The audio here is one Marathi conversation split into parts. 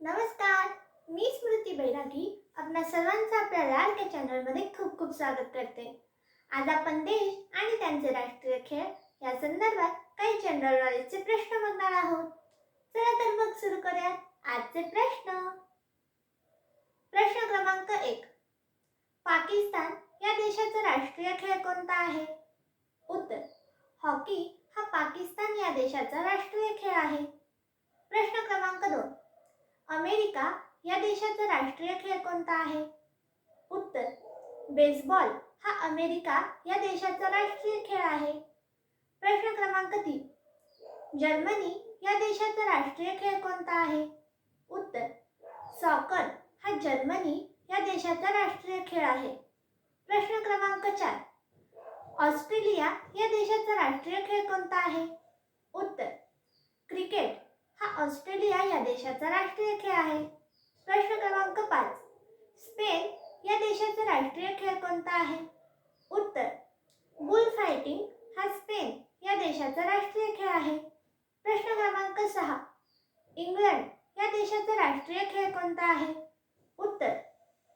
नमस्कार मी स्मृती बैरागी. आपल्या सर्वांचं आपल्या लाडक्या चॅनलमध्ये खूप खूप स्वागत करते. आज आपण देश आणि त्यांचे राष्ट्रीय खेळ या संदर्भात काही जनरल नॉलेजचे प्रश्न बघणार आहोत. चला तर मग सुरू करूया आजचे प्रश्न. प्रश्न क्रमांक एक. पाकिस्तान या देशाचा राष्ट्रीय खेळ कोणता आहे? उत्तर. हॉकी हा पाकिस्तान या देशाचा राष्ट्रीय खेळ आहे. प्रश्न क्रमांक दोन. अमेरिका या देशाचा राष्ट्रीय खेळ कोणता आहे? उत्तर बेसबॉल हा अमेरिका या देशाचा राष्ट्रीय खेळ आहे. प्रश्न क्रमांक तीन जर्मनी या देशाचा राष्ट्रीय खेळ कोणता आहे? उत्तर सॉकर हा जर्मनी या देशाचा राष्ट्रीय खेळ आहे. प्रश्न क्रमांक चार ऑस्ट्रेलिया या देशाचा राष्ट्रीय खेळ कोणता आहे? उत्तर क्रिकेट हा ऑस्ट्रेलिया या देशाचा राष्ट्रीय खेळ आहे. प्रश्न क्रमांक पाच. स्पेन या देशाचा राष्ट्रीय खेळ कोणता आहे? उत्तर. बुल फायटिंग हा स्पेन या देशाचा राष्ट्रीय खेळ आहे. प्रश्न क्रमांक सहा. इंग्लंड या देशाचा राष्ट्रीय खेळ कोणता आहे? उत्तर.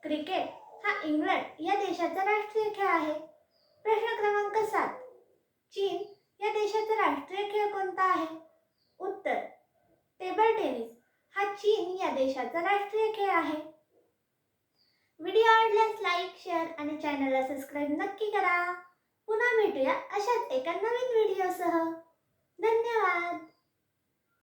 क्रिकेट हा इंग्लंड या देशाचा राष्ट्रीय खेळ आहे. प्रश्न क्रमांक सात. चीन या देशाचा राष्ट्रीय खेळ कोणता आहे उत्तर टेबल टेनिस हा चीन या देशाचा राष्ट्रीय खेळ आहे. व्हिडिओ आवडल्यास लाईक शेअर आणि चॅनलला सबस्क्राईब नक्की करा. पुन्हा भेटूया अशाच एका नवीन व्हिडिओसह धन्यवाद.